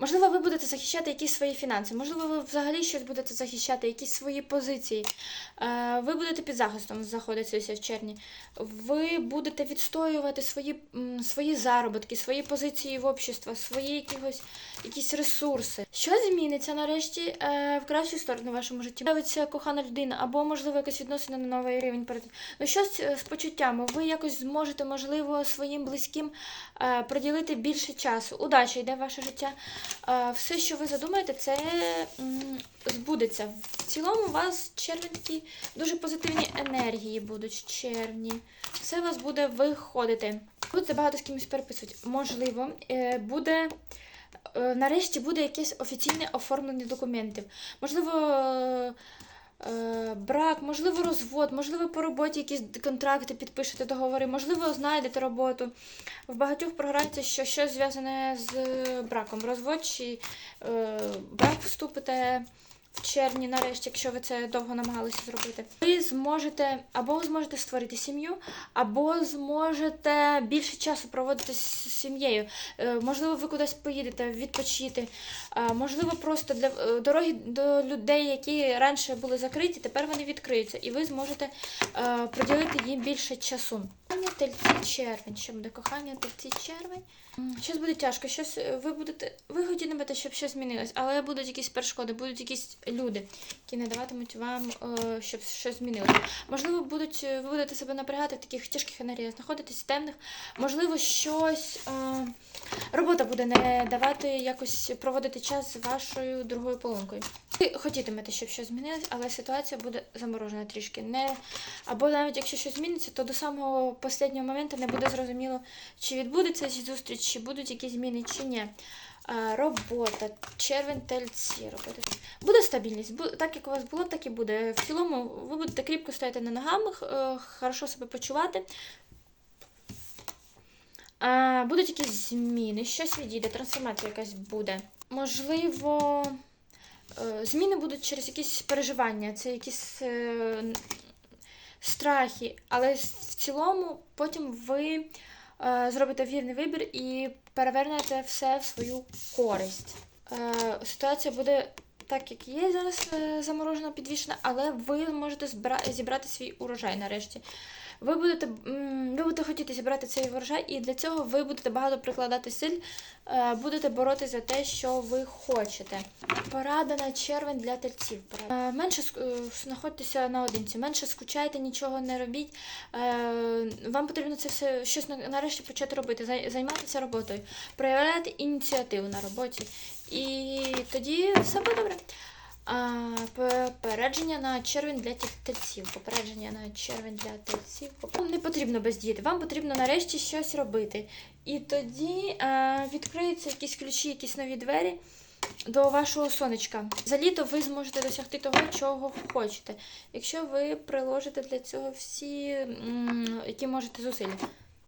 Можливо, ви будете захищати якісь свої фінанси, можливо, ви взагалі щось будете захищати, якісь свої позиції. Е, Ви будете під захистом знаходитися в червні. Ви будете відстоювати свої, свої заробітки, свої позиції в общество, свої якихось, якісь ресурси. Що зміниться нарешті е, в кращу сторону в вашому житті? З'явиться кохана людина, або, можливо, якось відносини на новий рівень перейти. Ну, щось з почуттями. Ви якось зможете, можливо, своїм близьким е, приділити більше часу. Удача йде в ваше життя. Все, що ви задумаєте, це збудеться. В цілому у вас червень такі дуже позитивні енергії будуть червні. Все у вас буде виходити. Будете багато з кимось переписують. Можливо, е, буде. е, Нарешті буде якесь офіційне оформлення документів. Можливо, брак, можливо, розвод, можливо, по роботі якісь контракти підпишете, договори, можливо, знайдете роботу. В багатьох програється, що щось зв'язане з браком. Розвод чи е, брак вступите в червні, нарешті, якщо ви це довго намагалися зробити. Ви зможете або зможете створити сім'ю, або зможете більше часу проводити з сім'єю. Е, можливо, ви кудись поїдете відпочити. Е, можливо, просто для е, дороги до людей, які раніше були закриті, тепер вони відкриються, і ви зможете приділити їм більше часу. Кохання тельці червень. Що буде кохання тельці червень? Щось буде тяжко, щось е, ви будете. Ви хотітимете, щоб щось змінилось, але будуть якісь перешкоди, будуть якісь люди, які не даватимуть вам, е, щоб щось змінилося. Можливо, будуть е, ви будете себе напрягати в таких тяжких енергіях, знаходитись в темних. Можливо, щось робота буде не давати якось проводити час з вашою другою полонкою. Ви хотітимете, щоб щось змінилось, але ситуація буде заморожена трішки. Не... Або навіть якщо щось зміниться, то до самого останнього моменту не буде зрозуміло, чи відбудеться зустріч, чи будуть якісь зміни, чи ні. Робота, червень тельці, робота. Буде стабільність. Так як у вас було, так і буде. В цілому ви будете кріпко стояти на ногах, е, хорошо себе почувати. А, будуть якісь зміни, щось відійде, трансформація якась буде. Можливо, е, зміни будуть через якісь переживання, це якісь е, страхи, але в цілому потім ви е, зробите вірний вибір і перевернете все в свою користь. Ситуація буде так, як є зараз е, заморожена, підвішена, але ви можете зібрати свій урожай нарешті. Ви будете, ви будете хотіти зібрати цей урожай, і для цього ви будете багато прикладати силь, е, будете боротися за те, що ви хочете. Порада на червень для тельців. Е, Менше знаходьтеся наодинці, менше скучайте, нічого не робіть. Вам потрібно це все щось нарешті почати робити, займатися роботою, проявляти ініціативу на роботі. І тоді все буде добре. Попередження на червень для тельців. Попередження на червень для тельців. Вам не потрібно бездіяти, вам потрібно нарешті щось робити. І тоді відкриються якісь ключі, якісь нові двері до вашого сонечка. За літо ви зможете досягти того, чого хочете. Якщо ви приложите для цього всі, які можете зусилля.